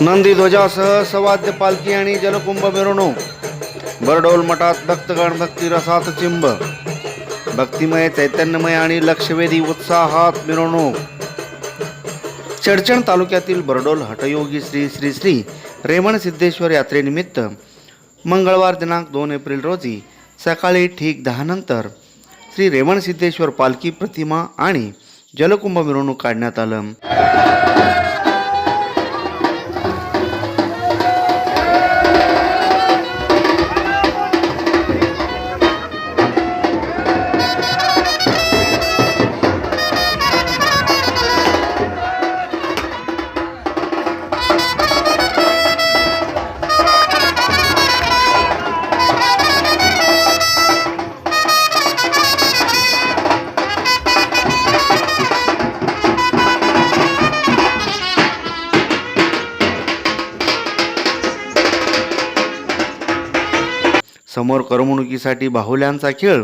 नंदी ध्वजासह सवाद्य पालखी आणि जलकुंभ मिरवणूक. बरडोल मठात भक्तगण भक्ती रसात चिंब. भक्तिमय चैतन्यमय आणि लक्षवेधी उत्साहात मिरवणूक. चडचण तालुक्यातील बरडोल हटयोगी श्री श्री श्री रेमण सिद्धेश्वर यात्रेनिमित्त मंगळवार दिनांक दोन एप्रिल रोजी सकाळी ठीक दहानंतर श्री रेमण सिद्धेश्वर पालखी प्रतिमा आणि जलकुंभ मिरवणूक काढण्यात आलं. समोर करमणुकीसाठी बाहुल्यांचा खेळ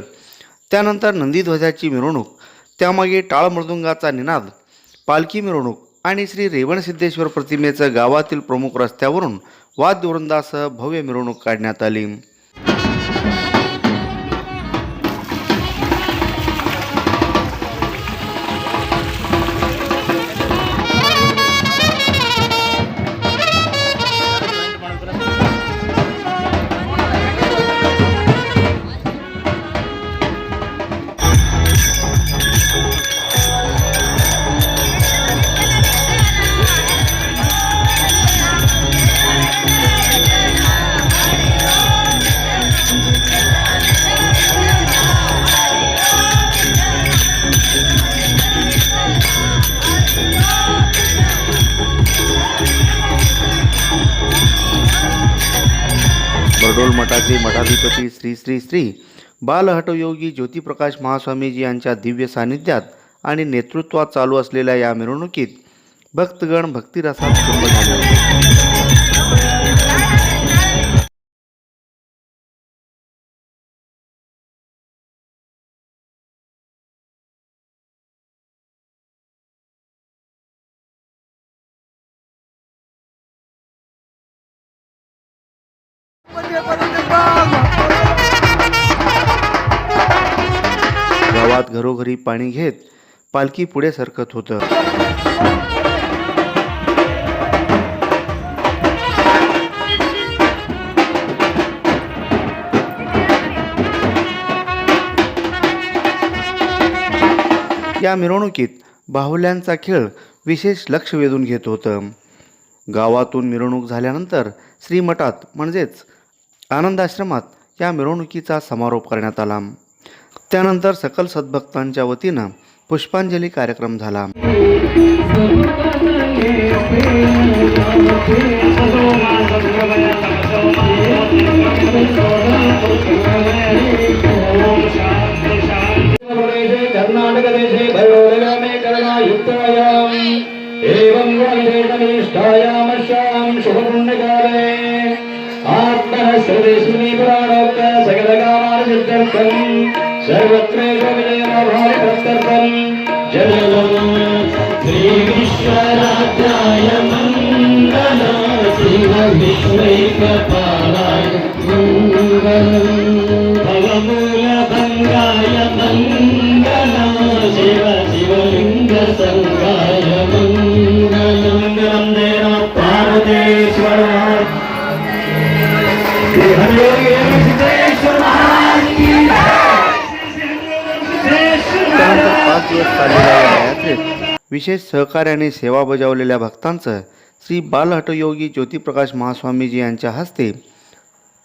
त्यानंतर नंदीध्वजाची मिरवणूक त्यामागे टाळ मृदुंगाचा निनाद पालखी मिरवणूक आणि श्री रेवणसिद्धेश्वर प्रतिमेचं गावातील प्रमुख रस्त्यावरून वाद्यवृंदासह भव्य मिरवणूक काढण्यात आली. बरडोल मठाचे मठाधिपती श्री श्री श्री बालहटयोगी ज्योतिप्रकाश महास्वामीजी यांच्या दिव्य सान्निध्यात आणि नेतृत्वात चालू असलेल्या या मिरवणुकीत भक्तगण भक्तिरसात झाले. होते गावात घरोघरी पाणी घेत पालखी पुढे सरकत होतं. या मिरवणुकीत बाहुल्यांचा खेळ विशेष लक्ष वेधून घेत होतं. गावातून मिरवणूक झाल्यानंतर श्रीमठात म्हणजेच आनंदाश्रमात या मिरवणुकीचा समारोप करण्यात आला. त्यानंतर सकल सद्भक्तांच्या वतीनं पुष्पांजली कार्यक्रम झाला. कर्नाटकदेशे भयोरगामे गुणविशेषनिष्ठायामस्यां शुभपुण्यकाले आत्मनः सर्वेष्मिनि पुराणोक्त सकलकामानसिद्धर्थम् सर्वत्रेषु विजयमभारितस्तर्थम् जलम् श्रीविश्वराजाय मङ्गल शिव विश्वैकपालाय मङ्गलम् भवमूलभङ्गाय मङ्गलं शिव शिवलिङ्गसङ्गाय मङ्गलं देव पार्वतीश्वर सिद्धेश्वर दिवस चाललेल्या या यात्रेत विशेष सहकार्याने सेवा बजावलेल्या भक्तांचं श्री बालहटयोगी ज्योतिप्रकाश महास्वामीजी यांच्या हस्ते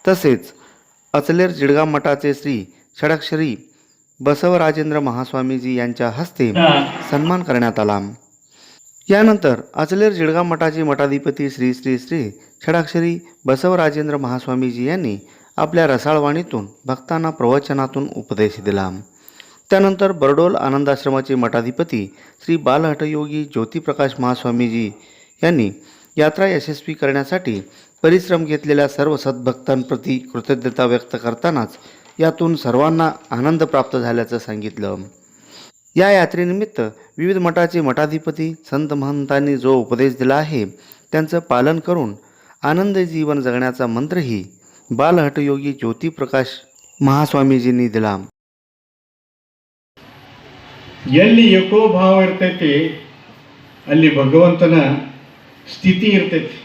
तसेच अचलेर जिडगा मठाचे श्री षडाक्षरी बसवराजेंद्र महास्वामीजी यांच्या हस्ते सन्मान करण्यात आला. यानंतर अचलेर जिडगा मठाचे मठाधिपती श्री श्री श्री षडाक्षरी बसवराजेंद्र महास्वामीजी यांनी आपल्या रसाळवाणीतून भक्तांना प्रवचनातून उपदेश दिला. त्यानंतर बरडोल आनंदाश्रमाचे मठाधिपती श्री बालहटयोगी ज्योतिप्रकाश महास्वामीजी यांनी यात्रा यशस्वी करण्यासाठी परिश्रम घेतलेल्या सर्व सद्भक्तांप्रती कृतज्ञता व्यक्त करतानाच यातून सर्वांना आनंद प्राप्त झाल्याचं सांगितलं. या यात्रेनिमित्त विविध मठाचे मठाधिपती संत महंतांनी जो उपदेश दिला आहे त्यांचं पालन करून आनंद जीवन जगण्याचा मंत्रही बालहटयोगी ज्योतिप्रकाश महास्वामीजींनी दिला. ಎಲ್ಲಿ ಏಕೋ ಭಾವ ಇರ್ತೈತಿ, ಅಲ್ಲಿ ಭಗವಂತನ ಸ್ಥಿತಿ ಇರ್ತೈತಿ.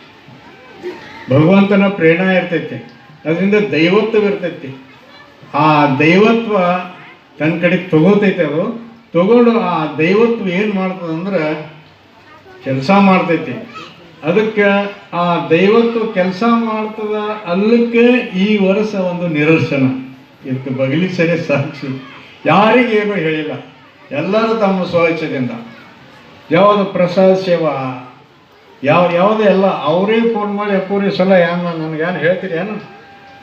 ಭಗವಂತನ ಪ್ರೇರಣಾ ಇರ್ತೈತಿ. ಅದರಿಂದ ದೈವತ್ವ ಇರ್ತೈತಿ. ಆ ದೈವತ್ವ ತನ್ನ ಕಡೆ ತಗೋತೈತೆ ಅದು. ತಗೊಂಡು ಆ ದೈವತ್ವ ಏನು ಮಾಡ್ತದಂದ್ರೆ ಕೆಲಸ ಮಾಡ್ತೈತಿ. ಅದಕ್ಕೆ ಆ ದೈವತ್ವ ಕೆಲಸ ಮಾಡ್ತದ ಅಲ್ಲಕ್ಕೆ ಈ ವರ್ಷ ಒಂದು ನಿದರ್ಶನ ಇದಕ್ಕೆ ಬಗಲಿ ಸರಿ ಸಾಕ್ಷಿ. ಯಾರಿಗೇನು ಹೇಳಿಲ್ಲ. ಎಲ್ಲರೂ ತಮ್ಮ ಸ್ವಚ್ಛದಿಂದ ಯಾವುದು ಪ್ರಸಾದ ಸೇವಾ, ಯಾವ, ಯಾವುದೇ ಎಲ್ಲ, ಅವರೇ ಫೋನ್ ಮಾಡಿ ಅಪ್ಪೂರಿ ಸಲ, ಏನು ನನಗೇನು ಹೇಳ್ತೀರಿ, ಏನು?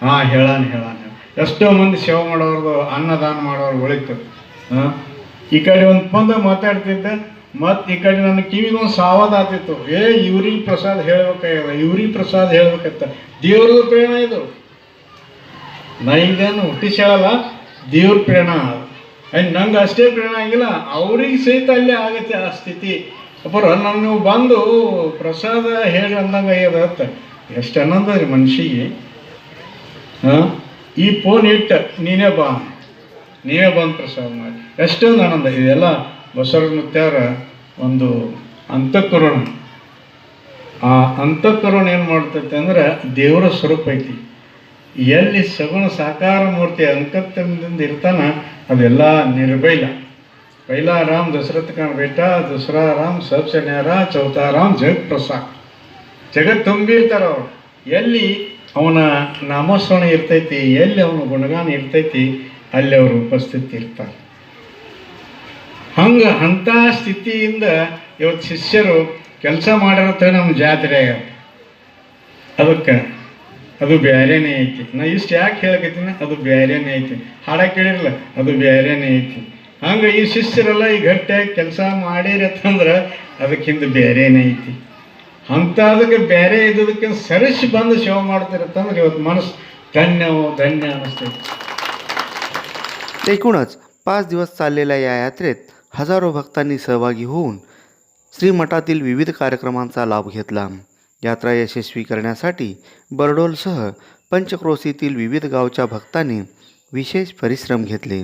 ಹಾಂ, ಹೇಳಾನ ಹೇಳಾನ ಎಷ್ಟೋ ಮಂದಿ ಸೇವೆ ಮಾಡೋರ್ದು, ಅನ್ನದಾನ ಮಾಡೋರು ಉಳಿತು. ಹಾಂ? ಈ ಕಡೆ ಒಂದು ಬಂದು ಮಾತಾಡ್ತಿದ್ದೆ. ಮತ್ತು ಈ ಕಡೆ ನನ್ನ ಕಿವಿಗೆ ಒಂದು ಆತಿತ್ತು. ಏ, ಇವ್ರಿಗೆ ಪ್ರಸಾದ ಹೇಳ್ಬೇಕಾಗ್ಯದ, ಇವ್ರಿಗೆ ಪ್ರಸಾದ ಹೇಳ್ಬೇಕತ್ತ ದೇವ್ರದ್ದು ಪ್ರೇರಣ ಇದು? ನಾ ಹುಟ್ಟಿಸಿ ಹೇಳಲ್ಲ ದೇವ್ರ ಪ್ರೇರಣ ಅದು. ನಂಗೆ ಅಷ್ಟೇ ಪ್ರೇರಣ ಆಗಿಲ್ಲ. ಅವ್ರಿಗೆ ಸಹಿತ ಅಲ್ಲೇ ಆಗುತ್ತೆ ಆ ಸ್ಥಿತಿ. ಅಪ್ಪರ ನಾನು ನೀವು ಬಂದು ಪ್ರಸಾದ ಹೇಳಿ ಅಂದಂಗೆ ಆಗ್ಯದ ಎಷ್ಟು ಅನ್ನಂದ ರೀ ಮನುಷ್ಯಗೆ ಈ ಫೋನ್ ಇಟ್ಟ, ನೀನೇ ಬಾ. ನೀವೇ ಬಂದು ಪ್ರಸಾದ ಮಾಡಿ. ಎಷ್ಟೊಂದು ಆನಂದ. ಇದೆಲ್ಲ ಬಸವರ ಮುತ್ಯಾರ ಒಂದು ಅಂತಃಕರುಣ. ಆ ಅಂತಃಕರುಣ ಏನು ಮಾಡ್ತೈತೆ ಅಂದ್ರೆ ದೇವರ ಸ್ವರೂಪ ಐತಿ. ಎಲ್ಲಿ ಸಗುಣ ಸಾಕಾರ ಮೂರ್ತಿ ಅಂತಃಕರಣದಿಂದ ಇರ್ತಾನ, ಅದೆಲ್ಲ ನಿರ್ಬೈಲ. ಪೈಲಾ ರಾಮ್ ದಶರಥ ಕಾಣ ಬೇಟ ದಸರಾ ರಾಮ್ ಸಬ್ಸನ್ಯಾರ ಚೌಥಾ ರಾಮ್ ಜಗತ್ ಪ್ರಸಾದ್ ಜಗತ್ ತುಂಬಿರ್ತಾರ ಅವ್ರು. ಎಲ್ಲಿ ಅವನ ನಾಮಸ್ಮರಣೆ ಇರ್ತೈತಿ, ಎಲ್ಲಿ ಅವನ ಗುಣಗಾನ ಇರ್ತೈತಿ, ಅಲ್ಲಿ ಅವರು ಉಪಸ್ಥಿತಿ ಇರ್ತಾರೆ. ಹಂಗೆ ಅಂತ ಸ್ಥಿತಿಯಿಂದ ಇವತ್ತು ಶಿಷ್ಯರು ಕೆಲಸ ಮಾಡಿರತ್ತೆ ನಮ್ಮ ಜಾತ್ರೆ. ಅದಕ್ಕೆ ಅದು ಬೇರೆನೇ ಐತಿ ನಾ ಇಷ್ಟು ಯಾಕೆ ಹೇಳಕತ್ತೀನಿ ಅದು ಬೇರೆನೇ ಐತಿ ಹಾಡ ಕೇಳಿರಲ್ಲ ಅದು ಬೇರೆನೇ ಐತಿ ಹಂಗೆ ಈ ಶಿಷ್ಯರೆಲ್ಲ ಈ ಗಟ್ಟಿಯಾಗಿ ಕೆಲಸ ಮಾಡಿರತ್ತಂದ್ರೆ ಅದಕ್ಕಿಂತ ಬೇರೆನೇ ಐತಿ ಅಂಥದಕ್ಕೆ ಬೇರೆ ಇದ್ದದಕ್ಕೆ ಸರಿಸಿ ಬಂದು ಸೇವೆ ಮಾಡ್ತಿರತ್ತಂದ್ರೆ ಇವತ್ತು ಮನಸ್ಸು ಧನ್ಯವೋ ಧನ್ಯ ಅನ್ನಿಸ್ತೈತಿ एकूणच पाच दिवस चाललेल्या या यात्रेत हजारो भक्तांनी सहभागी होऊन श्रीमठातील विविध कार्यक्रमांचा लाभ घेतला यात्रा यशस्वी करण्यासाठी बरडोलसह पंचक्रोशीतील विविध गावच्या भक्तांनी विशेष परिश्रम घेतले.